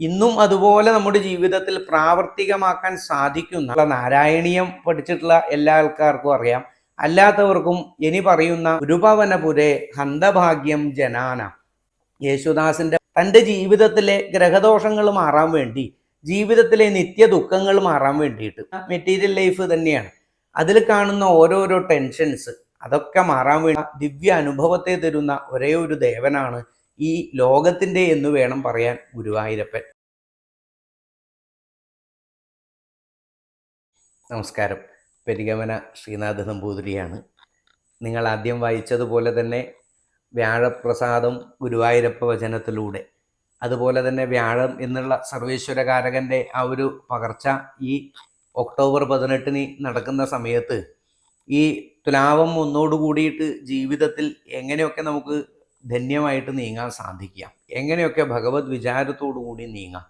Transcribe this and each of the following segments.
ഇന്നും അതുപോലെ നമ്മുടെ ജീവിതത്തിൽ പ്രാവർത്തികമാക്കാൻ സാധിക്കുന്ന നാരായണീയം പഠിച്ചിട്ടുള്ള എല്ലാ ആൾക്കാർക്കും അറിയാം. അല്ലാത്തവർക്കും ഇനി പറയുന്ന ഗുരുഭവനപുരെ ഹന്തഭാഗ്യം ജനാന. യേശുദാസിന്റെ തന്റെ ജീവിതത്തിലെ ഗ്രഹദോഷങ്ങൾ മാറാൻ വേണ്ടി ജീവിതത്തിലെ നിത്യ ദുഃഖങ്ങൾ മാറാൻ വേണ്ടിയിട്ട് മെറ്റീരിയൽ ലൈഫ് തന്നെയാണ്. അതിൽ കാണുന്ന ഓരോരോ ടെൻഷൻസ് അതൊക്കെ മാറാൻ വേണ്ടി ദിവ്യ അനുഭവത്തെ തരുന്ന ഒരേ ഒരു ദേവനാണ് ഈ ലോകത്തിന്റെ എന്ന് വേണം പറയാൻ ഗുരുവായൂരപ്പൻ. നമസ്കാരം. പെരിഗമന ശ്രീനാഥ നമ്പൂതിരിയാണ്. നിങ്ങൾ ആദ്യം വായിച്ചതുപോലെ തന്നെ വ്യാഴപ്രസാദം ഗുരുവായൂരപ്പ വചനത്തിലൂടെ. അതുപോലെ തന്നെ വ്യാഴം എന്നുള്ള സർവേശ്വരകാരകന്റെ ആ ഒരു പകർച്ച ഈ ഒക്ടോബർ പതിനെട്ടിന് നടക്കുന്ന സമയത്ത് ഈ തുലാവം ഒന്നോട് കൂടിയിട്ട് ജീവിതത്തിൽ എങ്ങനെയൊക്കെ നമുക്ക് ധന്യമായിട്ട് നീങ്ങാൻ സാധിക്കാം എങ്ങനെയൊക്കെ ഭഗവത് വിചാരത്തോടു കൂടി നീങ്ങാം.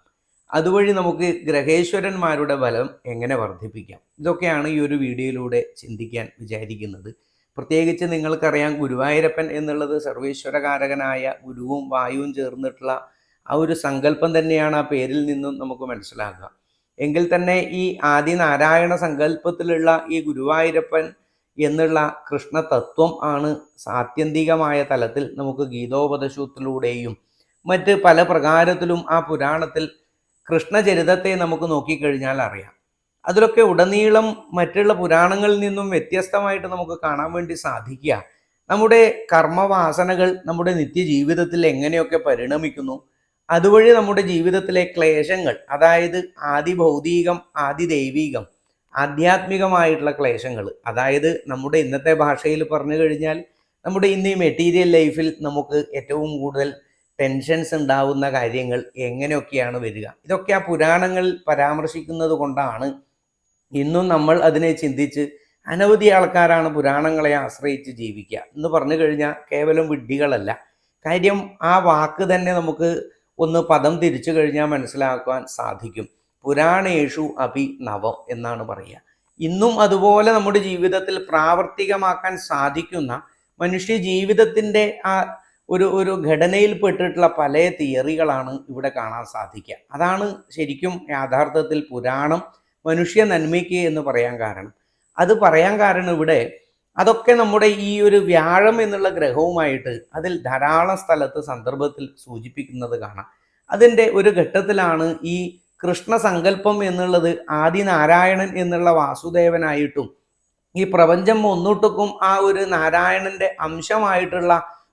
അതുവഴി നമുക്ക് ഗ്രഹേശ്വരന്മാരുടെ ബലം എങ്ങനെ വർദ്ധിപ്പിക്കാം? ഇതൊക്കെയാണ് ഈ ഒരു വീഡിയോയിലൂടെ ചിന്തിക്കാൻ വിചാരിക്കുന്നത്. പ്രത്യേകിച്ച് നിങ്ങൾക്കറിയാം ഗുരുവായൂരപ്പൻ എന്നുള്ളത് സർവേശ്വരകാരകനായ ഗുരുവും വായുവും ചേർന്നിട്ടുള്ള ആ ഒരു സങ്കല്പം തന്നെയാണ് ആ പേരിൽ നിന്നും നമുക്ക് മനസ്സിലാക്കുക എങ്കിൽ തന്നെ ഈ ആദിനാരായണ സങ്കല്പത്തിലുള്ള ഈ ഗുരുവായൂരപ്പൻ എന്നുള്ള കൃഷ്ണ തത്വം ആണ് ആത്യന്തികമായ തലത്തിൽ നമുക്ക് ഗീതോപദേശത്തിലൂടെയും മറ്റ് പല പ്രകാരത്തിലും ആ പുരാണത്തിൽ കൃഷ്ണചരിതത്തെ നമുക്ക് നോക്കിക്കഴിഞ്ഞാൽ അറിയാം. അതിലൊക്കെ ഉടനീളം മറ്റുള്ള പുരാണങ്ങളിൽ നിന്നും വ്യത്യസ്തമായിട്ട് നമുക്ക് കാണാൻ വേണ്ടി സാധിക്കുക. നമ്മുടെ കർമ്മവാസനകൾ നമ്മുടെ നിത്യജീവിതത്തിൽ എങ്ങനെയൊക്കെ പരിണമിക്കുന്നു അതുവഴി നമ്മുടെ ജീവിതത്തിലെ ക്ലേശങ്ങൾ അതായത് ആദി ഭൗതികം ആദി ദൈവികം ആധ്യാത്മികമായിട്ടുള്ള ക്ലേശങ്ങൾ. അതായത് നമ്മുടെ ഇന്നത്തെ ഭാഷയിൽ പറഞ്ഞു കഴിഞ്ഞാൽ നമ്മുടെ ഇന്ന് ഈ മെറ്റീരിയൽ ലൈഫിൽ നമുക്ക് ഏറ്റവും കൂടുതൽ ടെൻഷൻസ് ഉണ്ടാവുന്ന കാര്യങ്ങൾ എങ്ങനെയൊക്കെയാണ് വരിക? ഇതൊക്കെ ആ പുരാണങ്ങൾ പരാമർശിക്കുന്നത് കൊണ്ടാണ് ഇന്നും നമ്മൾ അതിനെ ചിന്തിച്ച് അനവധി ആൾക്കാരാണ് പുരാണങ്ങളെ ആശ്രയിച്ച് ജീവിക്കുക. എന്ന് പറഞ്ഞു കഴിഞ്ഞാൽ കേവലം വിഡ്ഢികളല്ല. കാര്യം ആ വാക്ക് തന്നെ നമുക്ക് ഒന്ന് പദം തിരിച്ചു കഴിഞ്ഞാൽ മനസ്സിലാക്കുവാൻ സാധിക്കും. പുരാണേഷു അഭി നവം എന്നാണ് പറയുക. ഇന്നും അതുപോലെ നമ്മുടെ ജീവിതത്തിൽ പ്രാവർത്തികമാക്കാൻ സാധിക്കുന്ന മനുഷ്യ ജീവിതത്തിന്റെ ആ ഒരു ഒരു ഘടനയിൽപ്പെട്ടിട്ടുള്ള പല തിയറികളാണ് ഇവിടെ കാണാൻ സാധിക്കുക. അതാണ് ശരിക്കും യാഥാർത്ഥത്തിൽ പുരാണം മനുഷ്യ നന്മയ്ക്ക് എന്ന് പറയാൻ കാരണം. അത് പറയാൻ കാരണം ഇവിടെ അതൊക്കെ നമ്മുടെ ഈ ഒരു വ്യാഴം എന്നുള്ള ഗ്രഹവുമായിട്ട് അതിൽ ധാരാളം സ്ഥലത്ത് സന്ദർഭത്തിൽ സൂചിപ്പിക്കുന്നത് കാണാം. അതിന്റെ ഒരു ഘട്ടത്തിലാണ് ഈ കൃഷ്ണ സങ്കല്പം എന്നുള്ളത് ആദിനാരായണൻ എന്നുള്ള വാസുദേവനായിട്ടും ഈ പ്രപഞ്ചം ഒന്നൊട്ടുക്കും ആ ഒരു നാരായണന്റെ അംശമായിട്ടുള്ള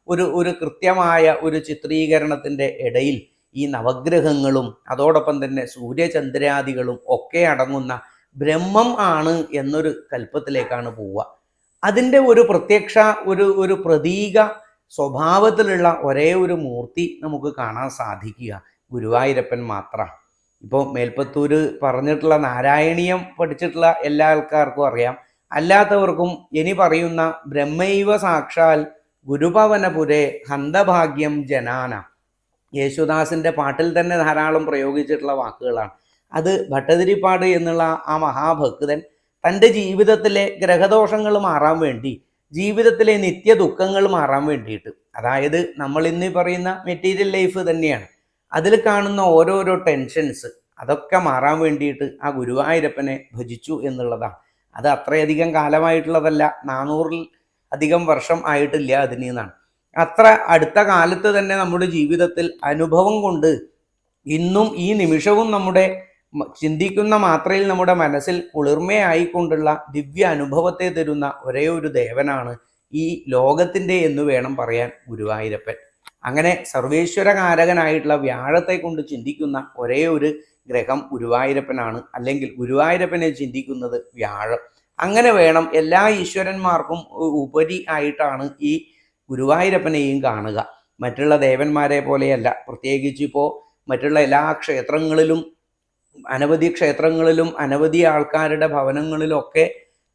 ഒരു ഒരു കൃത്യമായ ഒരു ചിത്രീകരണത്തിന്റെ ഇടയിൽ ഈ നവഗ്രഹങ്ങളും അതോടൊപ്പം തന്നെ സൂര്യചന്ദ്രാദികളും ഒക്കെ അടങ്ങുന്ന ബ്രഹ്മം ആണ് എന്നൊരു കൽപ്പത്തിലേക്കാണ് പോവുക. അതിന്റെ ഒരു പ്രത്യക്ഷ ഒരു ഒരു പ്രതീക സ്വഭാവത്തിലുള്ള ഒരേ ഒരു മൂർത്തി നമുക്ക് കാണാൻ സാധിക്കുക ഗുരുവായൂരപ്പൻ മാത്രം. ഇപ്പോൾ മേൽപ്പത്തൂർ പറഞ്ഞിട്ടുള്ള നാരായണീയം പഠിച്ചിട്ടുള്ള എല്ലാ ആൾക്കാർക്കും അറിയാം. അല്ലാത്തവർക്കും ഇനി പറയുന്ന ബ്രഹ്മൈവ സാക്ഷാൽ ഗുരുഭവനപുരെ ഹന്തഭാഗ്യം ജനാന. യേശുദാസിന്റെ പാട്ടിൽ തന്നെ ധാരാളം പ്രയോഗിച്ചിട്ടുള്ള വാക്കുകളാണ്. അത് ഭട്ടതിരിപ്പാട് എന്നുള്ള ആ മഹാഭക്തൻ തന്റെ ജീവിതത്തിലെ ഗ്രഹദോഷങ്ങൾ മാറാൻ വേണ്ടി ജീവിതത്തിലെ നിത്യ ദുഃഖങ്ങൾ മാറാൻ വേണ്ടിയിട്ട്. അതായത് നമ്മൾ ഇന്ന് പറയുന്ന മെറ്റീരിയൽ ലൈഫ് തന്നെയാണ്. അതിൽ കാണുന്ന ഓരോരോ ടെൻഷൻസ് അതൊക്കെ മാറാൻ വേണ്ടിയിട്ട് ആ ഗുരുവായൂരപ്പനെ ഭജിച്ചു എന്നുള്ളതാണ്. അത് അത്രയധികം കാലമായിട്ടുള്ളതല്ല. നാനൂറിൽ അധികം വർഷം ആയിട്ടില്ല അതിൽ നിന്നാണ് അത്ര അടുത്ത കാലത്ത് തന്നെ നമ്മുടെ ജീവിതത്തിൽ അനുഭവം കൊണ്ട് ഇന്നും ഈ നിമിഷവും നമ്മുടെ ചിന്തിക്കുന്ന മാത്രയിൽ നമ്മുടെ മനസ്സിൽ കുളിർമയായിക്കൊണ്ടുള്ള ദിവ്യ അനുഭവത്തെ തരുന്ന ഒരേ ഒരു ദേവനാണ് ഈ ലോകത്തിന്റെ എന്ന് വേണം പറയാൻ ഗുരുവായൂരപ്പൻ അങ്ങനെ സർവേശ്വരകാരകനായിട്ടുള്ള വ്യാഴത്തെ കൊണ്ട് ചിന്തിക്കുന്ന ഒരേ ഒരു ഗ്രഹം ഗുരുവായൂരപ്പനാണ്. അല്ലെങ്കിൽ ഗുരുവായൂരപ്പനെ ചിന്തിക്കുന്നത് വ്യാഴം. അങ്ങനെ വേണം എല്ലാ ഈശ്വരന്മാർക്കും ഉപരി ആയിട്ടാണ് ഈ ഗുരുവായൂരപ്പനെയും കാണുക. മറ്റുള്ള ദേവന്മാരെ പോലെയല്ല. പ്രത്യേകിച്ച് ഇപ്പോൾ മറ്റുള്ള എല്ലാ ക്ഷേത്രങ്ങളിലും അനവധി ക്ഷേത്രങ്ങളിലും അനവധി ആൾക്കാരുടെ ഭവനങ്ങളിലൊക്കെ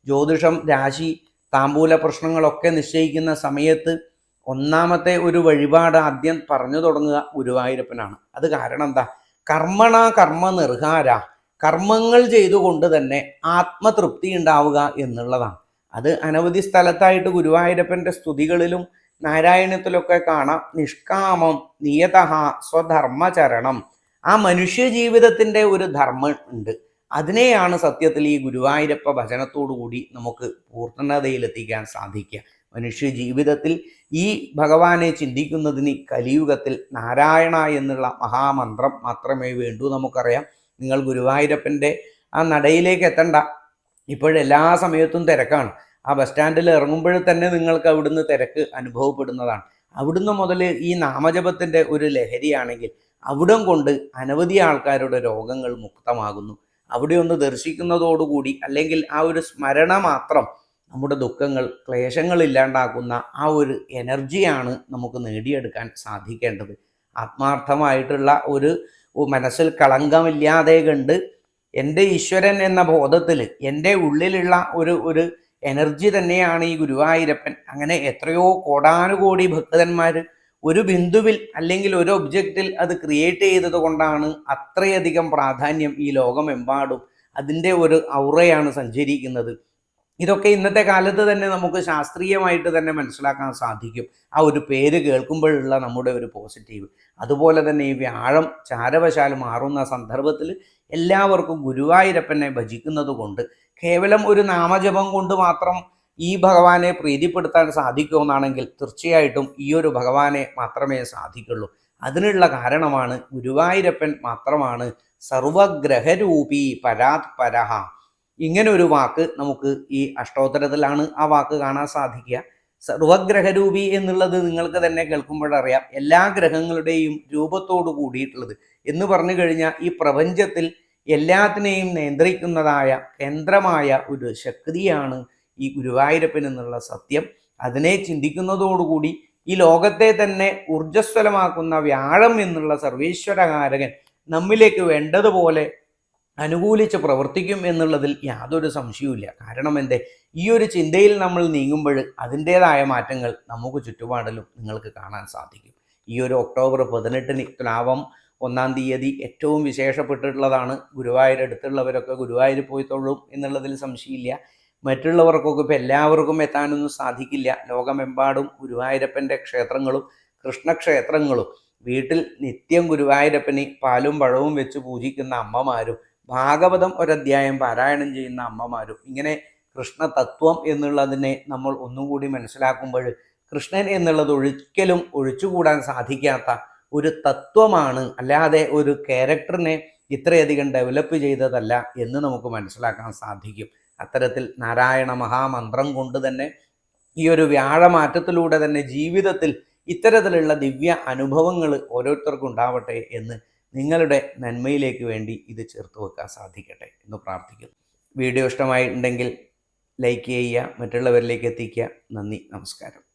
ജ്യോതിഷം രാശി താമ്പൂല പ്രശ്നങ്ങളൊക്കെ നിശ്ചയിക്കുന്ന സമയത്ത് ഒന്നാമത്തെ ഒരു വഴിപാട് ആദ്യം പറഞ്ഞു തുടങ്ങുക ഗുരുവായൂരപ്പനാണ്. അത് കാരണം എന്താ? കർമ്മണ കർമ്മ നിർഹാര. കർമ്മങ്ങൾ ചെയ്തുകൊണ്ട് തന്നെ ആത്മതൃപ്തി ഉണ്ടാവുക എന്നുള്ളതാണ്. അത് അനവധി സ്ഥലത്തായിട്ട് ഗുരുവായൂരപ്പന്റെ സ്തുതികളിലും നാരായണത്തിലൊക്കെ കാണാം. നിഷ്കാമം നിയത സ്വധർമ്മചരണം. ആ മനുഷ്യ ജീവിതത്തിന്റെ ഒരു ധർമ്മം ഉണ്ട്. അതിനെയാണ് സത്യത്തിൽ ഈ ഗുരുവായൂരപ്പ ഭജനത്തോടു കൂടി നമുക്ക് പൂർണതയിലെത്തിക്കാൻ സാധിക്കുക. മനുഷ്യ ജീവിതത്തിൽ ഈ ഭഗവാനെ ചിന്തിക്കുന്നതിന് കലിയുഗത്തിൽ നാരായണ എന്നുള്ള മഹാമന്ത്രം മാത്രമേ വേണ്ടൂ നമുക്കറിയാം. നിങ്ങൾ ഗുരുവായൂരപ്പന്റെ ആ നടയിലേക്ക് എത്തണ്ട. ഇപ്പോഴെല്ലാ സമയത്തും തിരക്കാണ്. ആ ബസ് സ്റ്റാൻഡിൽ ഇറങ്ങുമ്പോൾ തന്നെ നിങ്ങൾക്ക് അവിടുന്ന് തിരക്ക് അനുഭവപ്പെടുന്നതാണ്. അവിടുന്ന് മുതൽ ഈ നാമജപത്തിന്റെ ഒരു ലഹരിയാണെങ്കിൽ അവിടം കൊണ്ട് അനവധി ആൾക്കാരുടെ രോഗങ്ങൾ മുക്തമാകുന്നു. അവിടെ ഒന്ന് ദർശിക്കുന്നതോടുകൂടി അല്ലെങ്കിൽ ആ ഒരു സ്മരണ മാത്രം നമ്മുടെ ദുഃഖങ്ങൾ ക്ലേശങ്ങൾ ഇല്ലാണ്ടാക്കുന്ന ആ ഒരു എനർജിയാണ് നമുക്ക് നേടിയെടുക്കാൻ സാധിക്കേണ്ടത്. ആത്മാർത്ഥമായിട്ടുള്ള ഒരു മനസ്സിൽ കളങ്കമില്ലാതെ കണ്ട് എന്റെ ഈശ്വരൻ എന്ന ബോധത്തിൽ എന്റെ ഉള്ളിലുള്ള ഒരു ഒരു എനർജി തന്നെയാണ് ഈ ഗുരുവായൂരപ്പൻ. അങ്ങനെ എത്രയോ കോടാനുകോടി ഭക്തന്മാർ ഒരു ബിന്ദുവിൽ അല്ലെങ്കിൽ ഒരു ഒബ്ജക്റ്റിൽ അത് ക്രിയേറ്റ് ചെയ്തത് കൊണ്ടാണ് അത്രയധികം പ്രാധാന്യം ഈ ലോകമെമ്പാടും അതിന്റെ ഒരു ഔറയാണ് സഞ്ചരിക്കുന്നത്. ഇതൊക്കെ ഇന്നത്തെ കാലത്ത് തന്നെ നമുക്ക് ശാസ്ത്രീയമായിട്ട് തന്നെ മനസ്സിലാക്കാൻ സാധിക്കും. ആ ഒരു പേര് കേൾക്കുമ്പോഴുള്ള നമ്മുടെ ഒരു പോസിറ്റീവ് അതുപോലെ തന്നെ ഈ വ്യാഴം ചാരവശാൽ മാറുന്ന സന്ദർഭത്തിൽ എല്ലാവർക്കും ഗുരുവായൂരപ്പനെ ഭജിക്കുന്നത് കൊണ്ട് കേവലം ഒരു നാമജപം കൊണ്ട് മാത്രം ഈ ഭഗവാനെ പ്രീതിപ്പെടുത്താൻ സാധിക്കുമെന്നാണെങ്കിൽ തീർച്ചയായിട്ടും ഈ ഒരു ഭഗവാനെ മാത്രമേ സാധിക്കുള്ളൂ. അതിനുള്ള കാരണമാണ് ഗുരുവായൂരപ്പൻ മാത്രമാണ് സർവഗ്രഹരൂപി പരാത് പരഹ. ഇങ്ങനെ ഒരു വാക്ക് നമുക്ക് ഈ അഷ്ടോത്തരത്തിലാണ് ആ വാക്ക് കാണാൻ സാധിക്കുക. സർവഗ്രഹരൂപി എന്നുള്ളത് നിങ്ങൾക്ക് തന്നെ കേൾക്കുമ്പോഴറിയാം എല്ലാ ഗ്രഹങ്ങളുടെയും രൂപത്തോടു കൂടിയിട്ടുള്ളത്. എന്ന് പറഞ്ഞു കഴിഞ്ഞാൽ ഈ പ്രപഞ്ചത്തിൽ എല്ലാത്തിനെയും നിയന്ത്രിക്കുന്നതായ കേന്ദ്രമായ ഒരു ശക്തിയാണ് ഈ ഗുരുവായൂരപ്പൻ എന്നുള്ള സത്യം. അതിനെ ചിന്തിക്കുന്നതോടുകൂടി ഈ ലോകത്തെ തന്നെ ഊർജസ്വലമാക്കുന്ന വ്യാഴം എന്നുള്ള സർവീശ്വരകാരകൻ നമ്മിലേക്ക് വേണ്ടതുപോലെ അനുകൂലിച്ച് പ്രവർത്തിക്കും എന്നുള്ളതിൽ യാതൊരു സംശയവുമില്ല. കാരണം എന്തേ? ഈ ഒരു ചിന്തയിൽ നമ്മൾ നീങ്ങുമ്പോൾ അതിന്റേതായ മാറ്റങ്ങൾ നമുക്ക് ചുറ്റുപാടിലും നിങ്ങൾക്ക് കാണാൻ സാധിക്കും. ഈ ഒരു ഒക്ടോബർ പതിനെട്ടിന് തുലാവം ഒന്നാം തീയതി ഏറ്റവും വിശേഷപ്പെട്ടിട്ടുള്ളതാണ്. ഗുരുവായൂർ അടുത്തുള്ളവരൊക്കെ ഗുരുവായൂർ പോയി തൊള്ളും എന്നുള്ളതിൽ സംശയമില്ല. മറ്റുള്ളവർക്കൊക്കെ ഇപ്പോൾ എല്ലാവർക്കും എത്താനൊന്നും സാധിക്കില്ല. ലോകമെമ്പാടും ഗുരുവായൂരപ്പന്റെ ക്ഷേത്രങ്ങളും കൃഷ്ണക്ഷേത്രങ്ങളും. വീട്ടിൽ നിത്യം ഗുരുവായൂരപ്പനെ പാലും പഴവും വെച്ച് പൂജിക്കുന്ന അമ്മമാരും ഭാഗവതം ഒരധ്യായം പാരായണം ചെയ്യുന്ന അമ്മമാരും ഇങ്ങനെ കൃഷ്ണ തത്വം എന്നുള്ളതിനെ നമ്മൾ ഒന്നും കൂടി മനസ്സിലാക്കുമ്പോൾ കൃഷ്ണൻ എന്നുള്ളത് ഒരിക്കലും ഒഴിച്ചുകൂടാൻ സാധിക്കാത്ത ഒരു തത്വമാണ്. അല്ലാതെ ഒരു ക്യാരക്ടറിനെ ഇത്രയധികം ഡെവലപ്പ് ചെയ്തതല്ല എന്ന് നമുക്ക് മനസ്സിലാക്കാൻ സാധിക്കും. അത്തരത്തിൽ നാരായണ മഹാമന്ത്രം കൊണ്ട് തന്നെ ഈ ഒരു വ്യാഴമാറ്റത്തിലൂടെ തന്നെ ജീവിതത്തിൽ ഇത്തരത്തിലുള്ള ദിവ്യ അനുഭവങ്ങൾ ഓരോരുത്തർക്കും ഉണ്ടാവട്ടെ എന്ന് നിങ്ങളുടെ നന്മയിലേക്ക് വേണ്ടി ഇത് ചേർത്ത് വെക്കാൻ സാധിക്കട്ടെ എന്ന് പ്രാർത്ഥിക്കുന്നു. വീഡിയോ ഇഷ്ടമായിട്ടുണ്ടെങ്കിൽ ലൈക്ക് ചെയ്യുക മറ്റുള്ളവരിലേക്ക് എത്തിക്കുക. നന്ദി നമസ്കാരം.